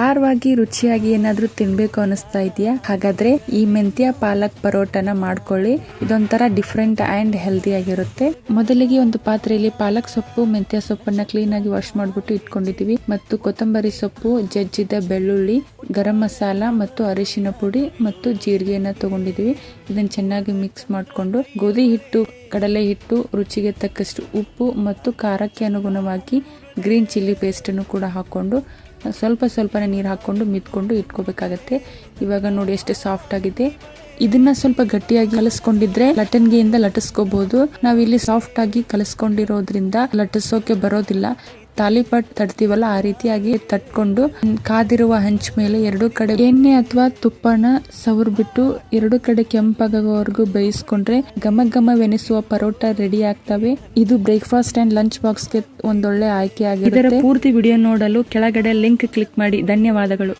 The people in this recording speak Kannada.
ಖಾರವಾಗಿ, ರುಚಿಯಾಗಿ ಏನಾದ್ರೂ ತಿನ್ಬೇಕು ಅನಿಸ್ತಾ ಇದೆಯಾ? ಹಾಗಾದ್ರೆ ಈ ಮೆಂತ್ಯ ಪಾಲಕ್ ಪರೋಟನ ಮಾಡ್ಕೊಳ್ಳಿ. ಇದೊಂಥರ ಡಿಫ್ರೆಂಟ್ ಅಂಡ್ ಹೆಲ್ದಿ ಆಗಿರುತ್ತೆ. ಮೊದಲಿಗೆ ಒಂದು ಪಾತ್ರೆಯಲ್ಲಿ ಪಾಲಕ್ ಸೊಪ್ಪು, ಮೆಂತ್ಯ ಸೊಪ್ಪನ್ನ ಕ್ಲೀನ್ ಆಗಿ ವಾಶ್ ಮಾಡ್ಬಿಟ್ಟು ಇಟ್ಕೊಂಡಿದೀವಿ. ಮತ್ತು ಕೊತ್ತಂಬರಿ ಸೊಪ್ಪು, ಜಜ್ಜಿದ ಬೆಳ್ಳುಳ್ಳಿ, ಗರಂ ಮಸಾಲ ಮತ್ತು ಅರಿಶಿನ ಪುಡಿ ಮತ್ತು ಜೀರಿಗೆಯನ್ನ ತಗೊಂಡಿದೀವಿ. ಇದನ್ನ ಚೆನ್ನಾಗಿ ಮಿಕ್ಸ್ ಮಾಡಿಕೊಂಡು ಗೋಧಿ ಹಿಟ್ಟು ಕಡಲೆ ಹಿಟ್ಟು, ರುಚಿಗೆ ತಕ್ಕಷ್ಟು ಉಪ್ಪು ಮತ್ತು ಖಾರಕ್ಕೆ ಅನುಗುಣವಾಗಿ ಗ್ರೀನ್ ಚಿಲ್ಲಿ ಪೇಸ್ಟನ್ನು ಕೂಡ ಹಾಕೊಂಡು, ಸ್ವಲ್ಪ ಸ್ವಲ್ಪನೇ ನೀರು ಹಾಕೊಂಡು ಮಿತ್ಕೊಂಡು ಇಟ್ಕೋಬೇಕಾಗತ್ತೆ. ಇವಾಗ ನೋಡಿ ಎಷ್ಟು ಸಾಫ್ಟ್ ಆಗಿದೆ. ಇದನ್ನ ಸ್ವಲ್ಪ ಗಟ್ಟಿಯಾಗಿ ಕಲಸ್ಕೊಂಡಿದ್ರೆ ಲಟನ್ಗೆಯಿಂದ ಲಟಿಸ್ಕೋಬಹುದು ನಾವಿಲ್ಲಿ ಸಾಫ್ಟ್ ಆಗಿ ಕಲಸ್ಕೊಂಡಿರೋದ್ರಿಂದ ಲಟಿಸೋಕೆ ಬರೋದಿಲ್ಲ. ತಾಲಿಪಟ್ ತಡ್ತೀವಲ್ಲ ಆ ರೀತಿಯಾಗಿ ತಟ್ಕೊಂಡು ಕಾದಿರುವ ಹಂಚ್ ಮೇಲೆ ಎರಡು ಕಡೆ ಎಣ್ಣೆ ಅಥವಾ ತುಪ್ಪನ ಸವರ್ಬಿಟ್ಟು ಎರಡು ಕಡೆ ಕೆಂಪಾಗೋವರೆಗೂ ಬೇಯಿಸ್ಕೊಂಡ್ರೆ ಘಮ ಘಮವೆನಿಸುವ ಪರೋಟ ರೆಡಿ ಆಗ್ತವೆ. ಇದು ಬ್ರೇಕ್ಫಾಸ್ಟ್ ಅಂಡ್ ಲಂಚ್ ಬಾಕ್ಸ್ಗೆ ಒಂದೊಳ್ಳೆ ಆಯ್ಕೆ ಆಗಿದೆ ಇದರ ಪೂರ್ತಿ ವಿಡಿಯೋ ನೋಡಲು ಕೆಳಗಡೆ ಲಿಂಕ್ ಕ್ಲಿಕ್ ಮಾಡಿ. ಧನ್ಯವಾದಗಳು.